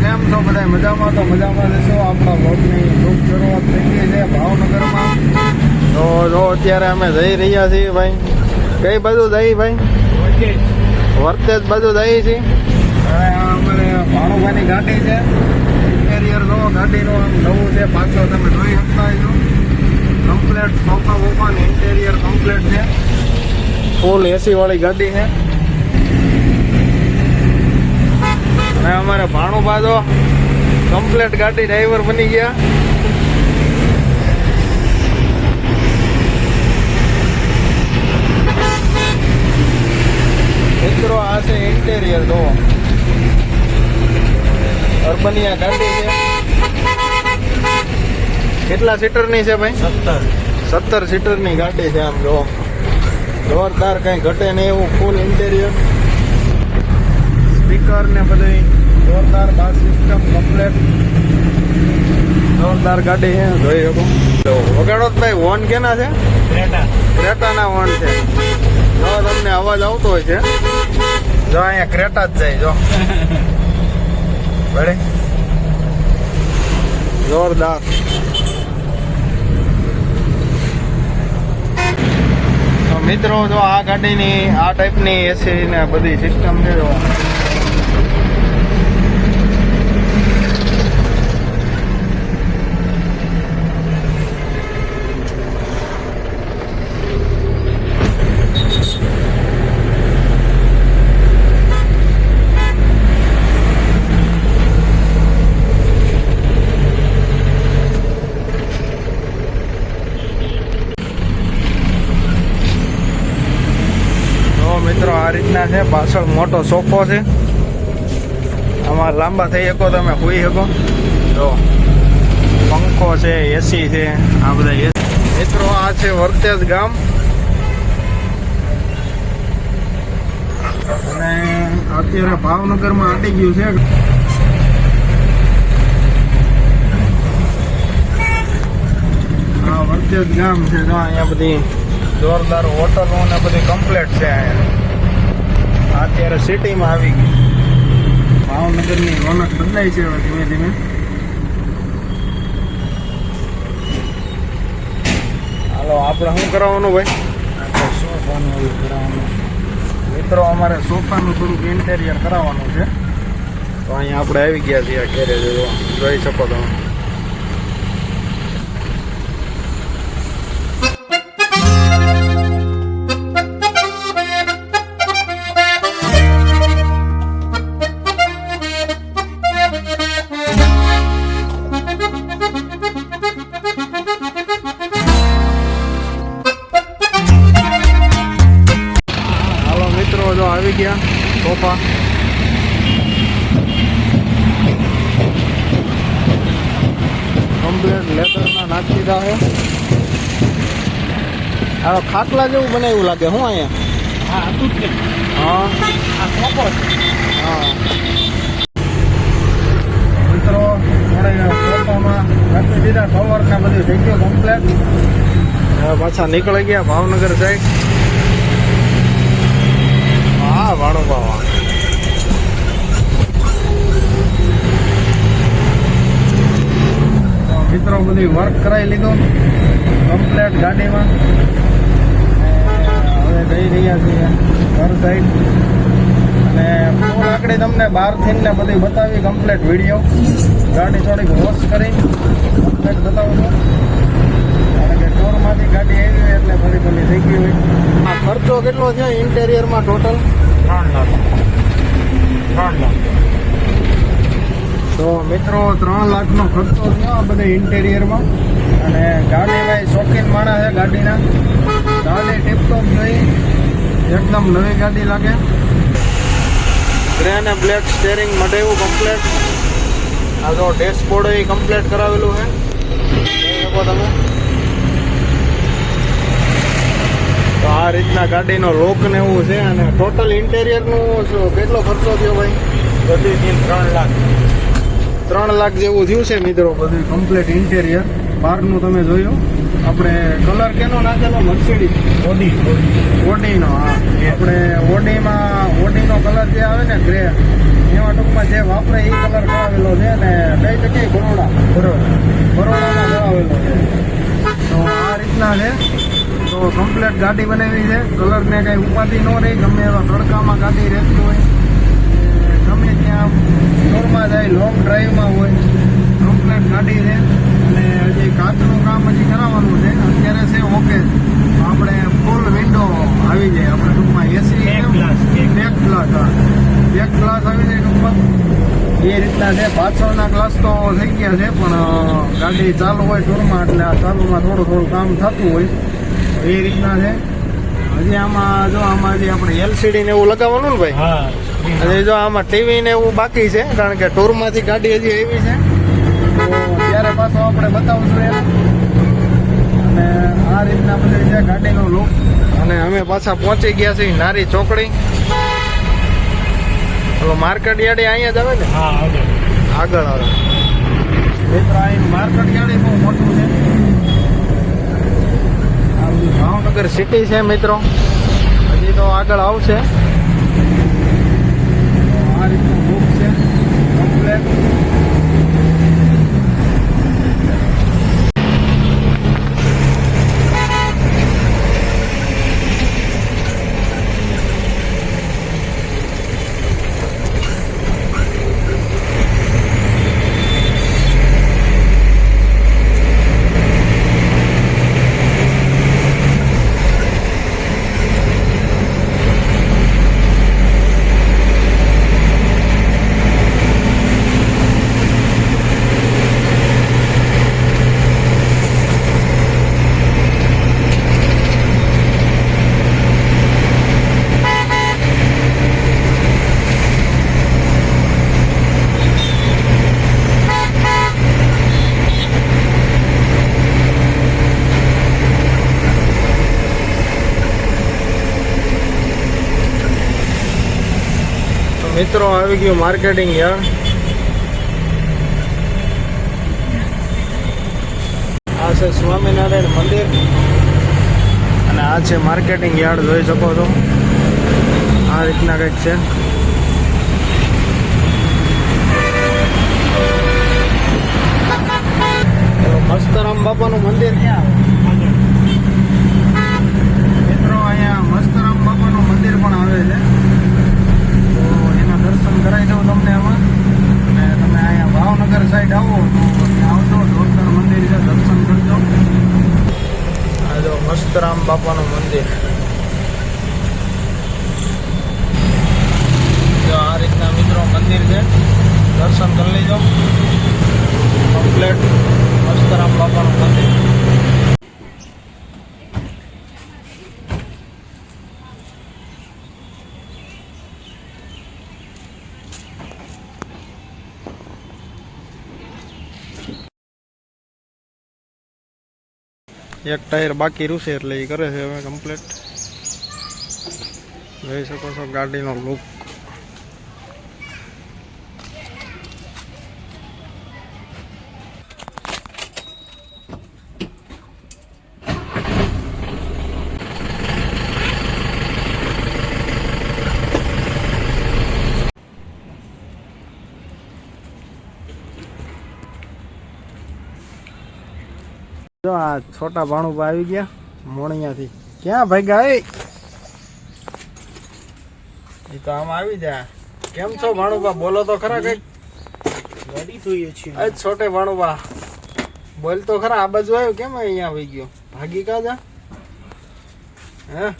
કેમ છો બધા મજામાં? તો મજામાં રહેશો? આપણા વ્લોગની શુભ શરૂઆત થઈ ગઈ છે ભાવનગરમાં. તો જો, અત્યારે અમે જઈ રહ્યા છીએ ભાઈ. કઈ બાજુ જઈ ભાઈ? વર્તેજ બાજુ જઈએ છીએ. હવે અમારે ભાણુભાઈની ગાડી છે. ઇન્ટેરિયર જો ગાડીનું આમ નવું છે. પાછો તમે જોઈ શકતા છો કમ્પ્લેટ સોફા વોફા ઇન્ટેરિયર કમ્પ્લેટ છે. ફૂલ એસી વાળી ગાડી છે. અને અમારે ભાણું બાજો કમ્પ્લેટ ગાડી ડ્રાઈવર બની ગયા. મિત્રો આ છે ઇન્ટેરિયર જો અર્બનિયા ગાડી છે. કેટલા સીટરની છે ભાઈ? સત્તર. સત્તર સીટરની ગાડી છે આમ જો જોરદાર કઈ ઘટે નહીં એવું ફૂલ ઇન્ટેરિયર સ્પીકર ને બધી જોરદાર બાસ સિસ્ટમ કમ્પ્લેટ જોરદાર ગાડી છે, જોઈ શકો. વગાડો ભાઈ વોન કેના છે? ક્રેટા ક્રેટાના વોન છે. જો તમને અવાજ આવતો હોય છે, જો અહીંયા ક્રેટા જ જાય, જો. બરે જોરદાર. મિત્રો, જો આ ગાડીની, આ ટાઈપની એસી ને બધી સિસ્ટમ છે, જો તો મિત્રો આ રીતના છે પાછળ મોટો સોફો છે. આમાં લાંબા થઈ શકો તમે હોઈ શકો. જો, પંખો છે એસી છે, આ બધા. મિત્રો, આ છે વર્તેજ ગામ. અને અત્યારે ભાવનગરમાં આટી ગયું છે. આ વર્તેજ ગામ છે, જો, અહીંયા બધી જોરદાર હોટલો ને બધી કમ્પ્લેટ છે અહીંયા. અત્યારે સિટીમાં આવી ગઈ. ભાવનગરની રોનક બદલાય છે હવે ધીમે ધીમે. હાલો આપણે શું કરાવવાનું ભાઈ? સોફાનું કરાવવાનું મિત્રો અમારે સોફાનું થોડુંક ઇન્ટેરિયર કરાવવાનું છે. તો અહીંયા આપણે આવી ગયા છીએ ઘેરે જોઈ શકો તમે. આવી ગયા. સોફા. કમ્પ્લેટ લેધરના નાખી દીધા છે આ ખાટલા જેવું બનાવ્યું લાગે હું અહીંયા? હા હતું જ હા. આ સોફો હા. મિત્રો સોફામાં નાખી દીધા સવારના બધું થઈ ગયું કમ્પ્લેટ પાછા નીકળી ગયા ભાવનગર સાઈડ. ભાણો બાવા મિત્રો બધી વર્ક કરાવી લીધો. કમ્પ્લેટ ગાડીમાં. હવે જઈ રહ્યા છીએ ઘર સાઈડ અને ફૂલ આકડી તમને બહારથી ને બધી બતાવી કમ્પ્લેટ વીડિયો ગાડી થોડીક વોશ કરી. કમ્પ્લેટ બતાવું છું. કારણ કે ટોરમાંથી ગાડી આવી હોય એટલે ભલી ભલી થઈ ગઈ હોય. ખર્ચો કેટલો છે ઇન્ટેરિયરમાં ટોટલ ત્રણ લાખ. ત્રણ લાખ. તો મિત્રો, ત્રણ લાખનો ખર્ચો થયો બધા ઇન્ટેરિયરમાં. અને ગાડી શોખીન માણસ છે ગાડીના. ગાડી ટીપટોપ જોઈ એકદમ નવી ગાડી લાગે. ગ્રે અને બ્લેક સ્ટેરિંગ માટે એવું કમ્પ્લેટ આ તો ડેશબોર્ડ એ કમ્પ્લેટ કરાવેલું છે જોઈ શકો તમે તો આ રીતના ગાડીનો લોક ને એવું છે અને ટોટલ ઇન્ટેરિયરનું કેટલો ખર્ચો થયો ભાઈ? બધી ત્રણ લાખ. ત્રણ લાખ જેવું થયું છે મિત્રો? બધું કમ્પ્લીટ ઇન્ટેરિયર બહારનું તમે જોયું. આપણે કલર કેનો નાખેલો? Mercedes Audi. ઓડીનો હા. આપણે ઓડીમાં ઓડીનો કલર જે આવે ને ગ્રે એમાં ટૂંકમાં જે વાપરે એ કલર કરાવેલો છે ને કઈ જગ્યાએ બરોડા. બરોડા. બરોડામાં કરાવેલો છે. તો આ રીતના છે. તો કમ્પ્લેટ ગાડી બનાવી છે. કલરને કાંઈ ઉપાધિ ન રહી. ગમે એવા તડકામાં ગાડી રહેતી હોય. ગમે ત્યાં ટૂરમાં જાય લોંગ ડ્રાઈવમાં હોય. કમ્પ્લેટ ગાડી છે. અને હજી કાચનું કામ હજી કરાવવાનું છે. અત્યારે છે ઓકે. આપણે ફૂલ વિન્ડો આવી જાય આપણે ટૂંકમાં એસી બેક ગ્લાસ હા. બેક ગ્લાસ આવી જાય ટૂંકમાં. એ રીતના છે. પાછળના ગ્લાસ તો થઈ ગયા છે પણ ગાડી ચાલુ હોય ટૂરમાં એટલે આ ચાલુમાં થોડું થોડું કામ થતું હોય. એ રીતના છે. હજી આમાં જો આમાં હજી આપણે એલસીડી ને એવું લગાવવાનું ને ભાઈ? હા. હજી જો આમાં ટીવી ને એવું બાકી છે કારણ કે ટૂરમાંથી ગાડી હજી આવી છે. તો ત્યારે પાછો આપણે બતાવશું એમ અને આ રીતના બધી છે ગાડીનો લુક અને અમે પાછા પહોંચી ગયા છીએ નારી ચોકડી. પેલો માર્કેટ યાર્ડે અહીંયા જ આવે ને? હા આગળ. આગળ આવે. મિત્રો અહીં માર્કેટ યાર્ડે બહુ મોટું છે. ભાવનગર સિટી છે મિત્રો. હજી તો આગળ આવશે તો આ રીતનું બુક છે કમ્પ્લેટ તો મિત્રો, આવી ગયું માર્કેટિંગ યાર્ડ આ છે સ્વામિનારાયણ મંદિર. અને આ છે માર્કેટિંગ યાર્ડ, જોઈ શકો છો. આ રીતના કંઈક છે. મસ્તરામ બાપાનું મંદિર ક્યાં? મિત્રો, અહીંયા મસ્તરામ બાપાનું મંદિર પણ આવે છે તો એના દર્શન કરાવી દઉં તમને આમાં અને તમે અહીંયા ભાવનગર સાઈડ આવો તો ત્યાં આવજો જોરદાર મંદિર છે દર્શન કરજો આ જો બાપાનું મંદિર. જો આ રીતના મિત્રો મંદિર છે, દર્શન કરી લેજો. કમ્પ્લેટ મસ્તરામ બાપાનું મંદિર. એક ટાયર બાકી રૂસે એટલે એ કરે છે હવે કમ્પ્લીટ જોઈ શકો છો ગાડીનો લુક જો આ છોટા ભાણુભા આવી ગયા મોણિયાથી. ક્યાં ભાગ્યા એ! તો આમ આવી જા. કેમ છો ભાણુભા? બોલો તો ખરા કઈ ગાડી જોઈએ છે. અજ છોટે ભાણુભા. બોલ તો ખરા આ બાજુ આવ્યો? કેમ અહીંયા આવી ગયો? ભાગી કા જા? હે?